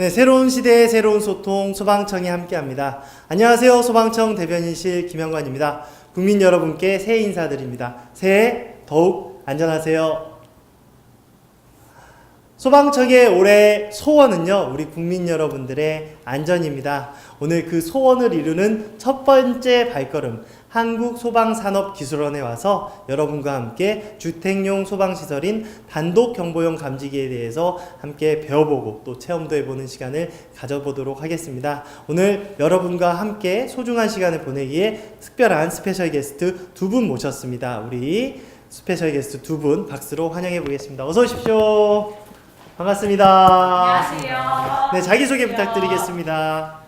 네, 새로운 시대의 새로운 소통 소방청이 함께합니다. 안녕하세요. 소방청 대변인실 김영관입니다. 국민 여러분께 새해 인사드립니다. 새해 더욱 안전하세요. 소방청의 올해 소원은요, 우리 국민 여러분들의 안전입니다. 오늘 그 소원을 이루는 첫 번째 발걸음, 한국소방산업기술원에 와서 여러분과 함께 주택용 소방시설인 단독 경보용 감지기에 대해서 함께 배워보고 또 체험도 해보는 시간을 가져보도록 하겠습니다. 오늘 여러분과 함께 소중한 시간을 보내기에 특별한 스페셜 게스트 두 분 모셨습니다. 우리 스페셜 게스트 두 분 박수로 환영해 보겠습니다. 어서 오십시오. 반갑습니다. 안녕하세요. 네, 자기소개 부탁드리겠습니다.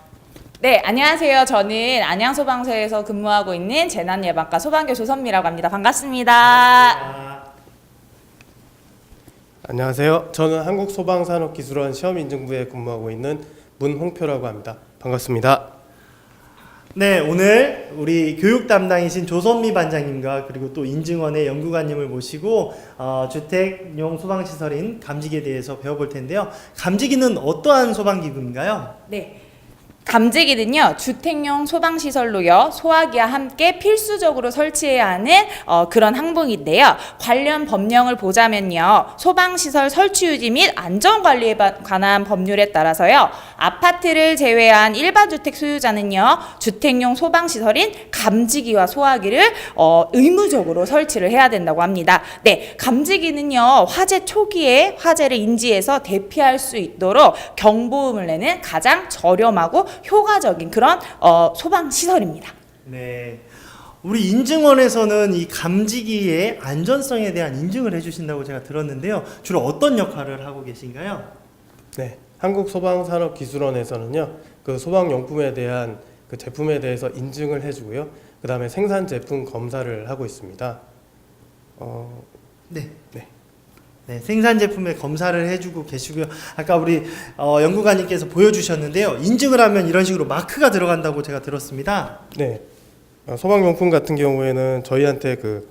네, 안녕하세요. 저는 안양소방서에서 근무하고 있는 재난예방과 소방교 조선미라고 합니다. 반갑습니다. 아, 안녕하세요. 저는 한국소방산업기술원 시험인증부에 근무하고 있는 문홍표라고 합니다. 반갑습니다. 네, 오늘 우리 교육 담당이신 조선미 반장님과 그리고 또 인증원의 연구관님을 모시고 어, 주택용 소방시설인 감지기에 대해서 배워볼 텐데요. 감지기는 어떠한 소방기구인가요? 네. 감지기는요 주택용 소방시설로요 소화기와 함께 필수적으로 설치해야 하는 어, 그런 항목인데요. 관련 법령을 보자면요 소방시설 설치 유지 및 안전관리에 바- 관한 법률에 따라서요 아파트를 제외한 일반 주택 소유자는요 주택용 소방시설인 감지기와 소화기를 어, 의무적으로 설치를 해야 된다고 합니다 네 감지기는요 화재 초기에 화재를 인지해서 대피할 수 있도록 경보음을 내는 가장 저렴하고 효과적인 그런 어, 소방 시설입니다. 네. 우리 인증원에서는 이 감지기의 안전성에 대한 인증을 해주신다고 제가 들었는데요. 주로 어떤 역할을 하고 계신가요? 네, 한국소방산업기술원에서는요, 그 소방용품에 대한 그 제품에 대해서 인증을 해주고요. 그 다음에 생산 제품 검사를 하고 있습니다. 어, 네. 네. 네, 생산 제품의 검사를 해주고 계시고요. 아까 우리 어, 연구관님께서 보여주셨는데요. 인증을 하면 이런 식으로 마크가 들어간다고 제가 들었습니다. 네, 어, 소방용품 같은 경우에는 저희한테 그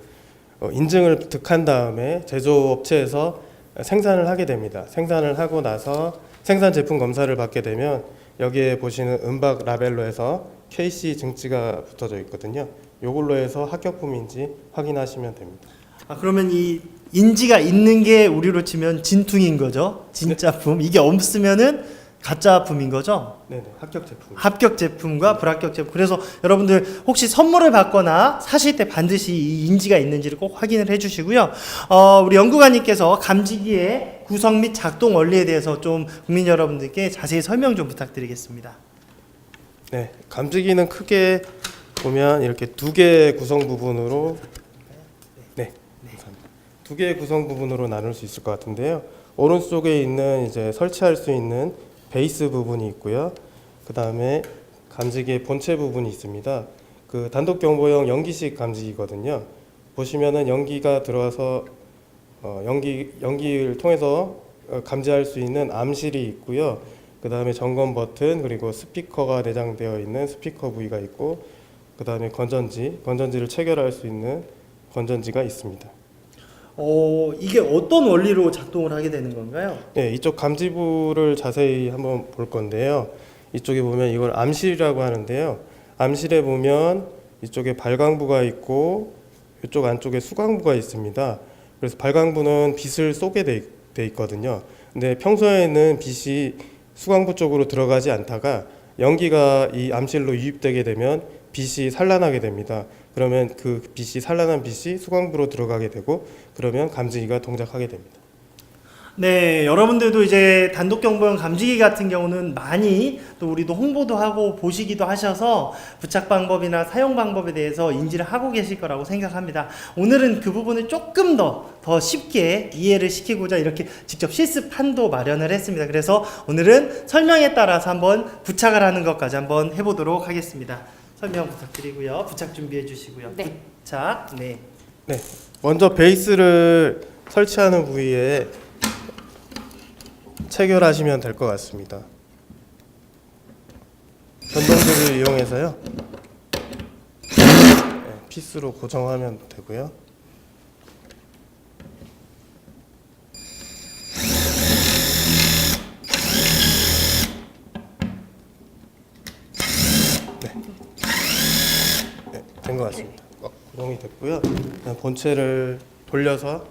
어, 인증을 득한 다음에 제조업체에서 생산을 하게 됩니다. 생산을 하고 나서 생산 제품 검사를 받게 되면 여기에 보시는 은박 라벨로 해서 KC 증지가 붙어져 있거든요. 요걸로 해서 합격품인지 확인하시면 됩니다. 아, 그러면 이 인지가 있는 게 우리로 치면 진퉁인 거죠? 진짜품. 이게 없으면은 가짜품인 거죠? 네네, 합격 제품. 합격 제품과 불합격 제품. 그래서 여러분들 혹시 선물을 받거나 사실 때 반드시 이 인지가 있는지를 꼭 확인을 해주시고요. 어, 우리 연구관님께서 감지기의 구성 및 작동 원리에 대해서 좀 국민 여러분들께 자세히 설명 좀 부탁드리겠습니다. 네, 감지기는 크게 보면 이렇게 두 개의 구성 부분으로 네, 감사합니다. 두 개의 구성 부분으로 나눌 수 있을 것 같은데요. 오른쪽에 있는 이제 설치할 수 있는 베이스 부분이 있고요. 그 다음에 감지기의 본체 부분이 있습니다. 그 단독 경보용 연기식 감지기거든요. 보시면은 연기가 들어와서 어, 연기 연기를 통해서 어, 감지할 수 있는 암실이 있고요. 그 다음에 점검 버튼 그리고 스피커가 내장되어 있는 스피커 부위가 있고 그 다음에 건전지 건전지를 체결할 수 있는 건전지가 있습니다. 어, 이게 어떤 원리로 작동을 하게 되는 건가요? 네, 이쪽 감지부를 자세히 한번 볼 건데요. 이쪽에 보면 이걸 암실이라고 하는데요. 암실에 보면 이쪽에 발광부가 있고 이쪽 안쪽에 수광부가 있습니다. 그래서 발광부는 빛을 쏘게 돼, 있- 돼 있거든요. 근데 평소에는 빛이 수광부 쪽으로 들어가지 않다가 연기가 이 암실로 유입되게 되면 빛이 산란하게 됩니다. 그러면 그 빛이 산란한 빛이 수광부로 들어가게 되고 그러면 감지기가 동작하게 됩니다. 네, 여러분들도 이제 단독 경보용 감지기 같은 경우는 많이 또 우리도 홍보도 하고 보시기도 하셔서 부착 방법이나 사용 방법에 대해서 인지를 하고 계실 거라고 생각합니다. 오늘은 그 부분을 조금 더 더 쉽게 이해를 시키고자 이렇게 직접 실습판도 마련을 했습니다. 그래서 오늘은 설명에 따라서 한번 부착을 하는 것까지 한번 해보도록 하겠습니다. 설명 부탁드리고요. 부착 준비해 주시고요. 네. 부착, 네. 네, 먼저 베이스를 설치하는 부위에 체결하시면 될 것 같습니다. 전동줄을 이용해서요. 네, 피스로 고정하면 되고요. 구동이 됐고요. 본체를 돌려서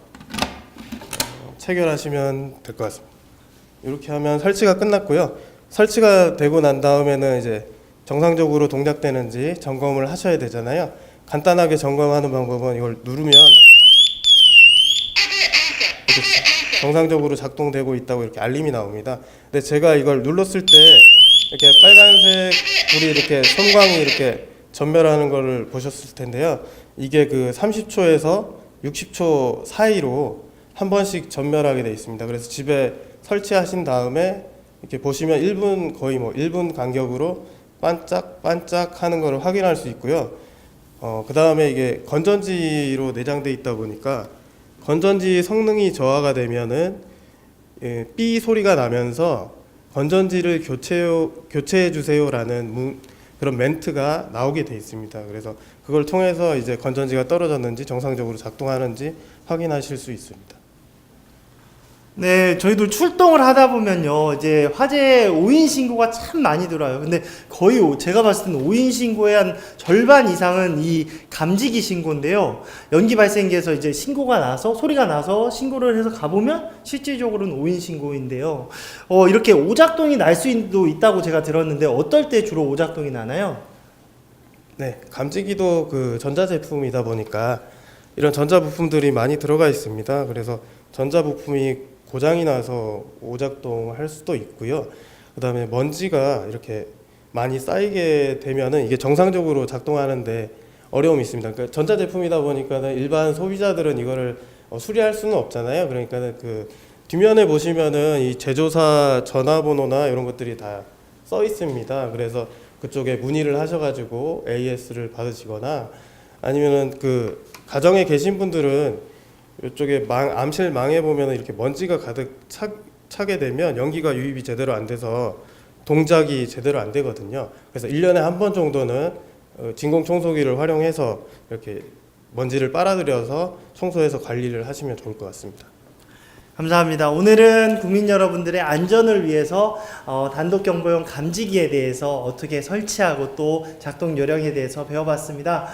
어, 체결하시면 될 것 같습니다. 이렇게 하면 설치가 끝났고요. 설치가 되고 난 다음에는 이제 정상적으로 동작되는지 점검을 하셔야 되잖아요. 간단하게 점검하는 방법은 이걸 누르면 정상적으로 작동되고 있다고 이렇게 알림이 나옵니다. 근데 제가 이걸 눌렀을 때 이렇게 빨간색 불이 이렇게 섬광이 이렇게 전멸하는 거를 보셨을 텐데요. 이게 그 30초에서 60초 사이로 한 번씩 전멸하게 돼 있습니다. 그래서 집에 설치하신 다음에 이렇게 보시면 1분 거의 뭐 1분 간격으로 반짝 반짝 하는 것을 확인할 수 있고요. 어, 그 다음에 이게 건전지로 내장돼 있다 보니까 건전지 성능이 저하가 되면은 예, 삐 소리가 나면서 건전지를 교체 교체해 주세요라는 문, 그런 멘트가 나오게 돼 있습니다. 그래서 그걸 통해서 이제 건전지가 떨어졌는지 정상적으로 작동하는지 확인하실 수 있습니다. 네, 저희도 출동을 하다 보면요, 이제 화재 오인 신고가 참 많이 들어요. 근데 거의 오- 제가 봤을 때는 오인 신고의 한 절반 이상은 이 감지기 신고인데요. 연기 발생기에서 이제 신고가 나서 소리가 나서 신고를 해서 가보면 실질적으로는 오인 신고인데요. 어, 이렇게 오작동이 날 수도 있다고 제가 들었는데 어떨 때 주로 오작동이 나나요? 네, 감지기도 그 전자 제품이다 보니까 이런 전자 부품들이 많이 들어가 있습니다. 그래서 전자 부품이 고장이 나서 오작동 할 수도 있고요. 그다음에 먼지가 이렇게 많이 쌓이게 되면은 이게 정상적으로 작동하는데 어려움이 있습니다. 그러니까 전자 제품이다 보니까는 일반 소비자들은 이거를 어, 수리할 수는 없잖아요. 그러니까는 그 뒷면에 보시면은 이 제조사 전화번호나 이런 것들이 다 써 있습니다. 그래서 그쪽에 문의를 하셔가지고 AS를 받으시거나 아니면은 그 가정에 계신 분들은 이쪽에 망, 암실 망에 보면은 이렇게 먼지가 가득 차, 차게 되면 연기가 유입이 제대로 안 돼서 동작이 제대로 안 되거든요. 그래서 1년에 한 번 정도는 어, 진공 청소기를 활용해서 이렇게 먼지를 빨아들여서 청소해서 관리를 하시면 좋을 것 같습니다. 감사합니다. 오늘은 국민 여러분들의 안전을 위해서 어, 단독 경보용 감지기에 대해서 어떻게 설치하고 또 작동 요령에 대해서 배워봤습니다.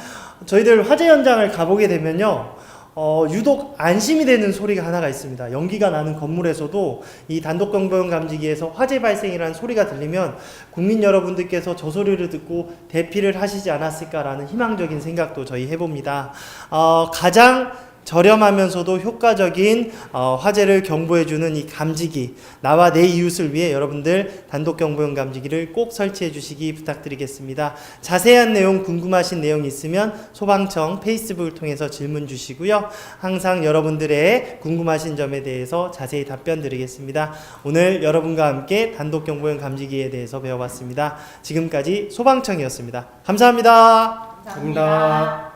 저희들 화재 현장을 가보게 되면요. 어, 유독 안심이 되는 소리가 하나가 있습니다. 연기가 나는 건물에서도 이 단독 경보용 감지기에서 화재 발생이라는 소리가 들리면 국민 여러분들께서 저 소리를 듣고 대피를 하시지 않았을까라는 희망적인 생각도 저희 해봅니다. 어, 가장 저렴하면서도 효과적인 어, 화재를 경보해주는 이 감지기 나와 내 이웃을 위해 여러분들 단독 경보용 감지기를 꼭 설치해 주시기 부탁드리겠습니다. 자세한 내용 궁금하신 내용 있으면 소방청 페이스북을 통해서 질문 주시고요. 항상 여러분들의 궁금하신 점에 대해서 자세히 답변 드리겠습니다. 오늘 여러분과 함께 단독 경보용 감지기에 대해서 배워봤습니다. 지금까지 소방청이었습니다. 감사합니다. 감사합니다.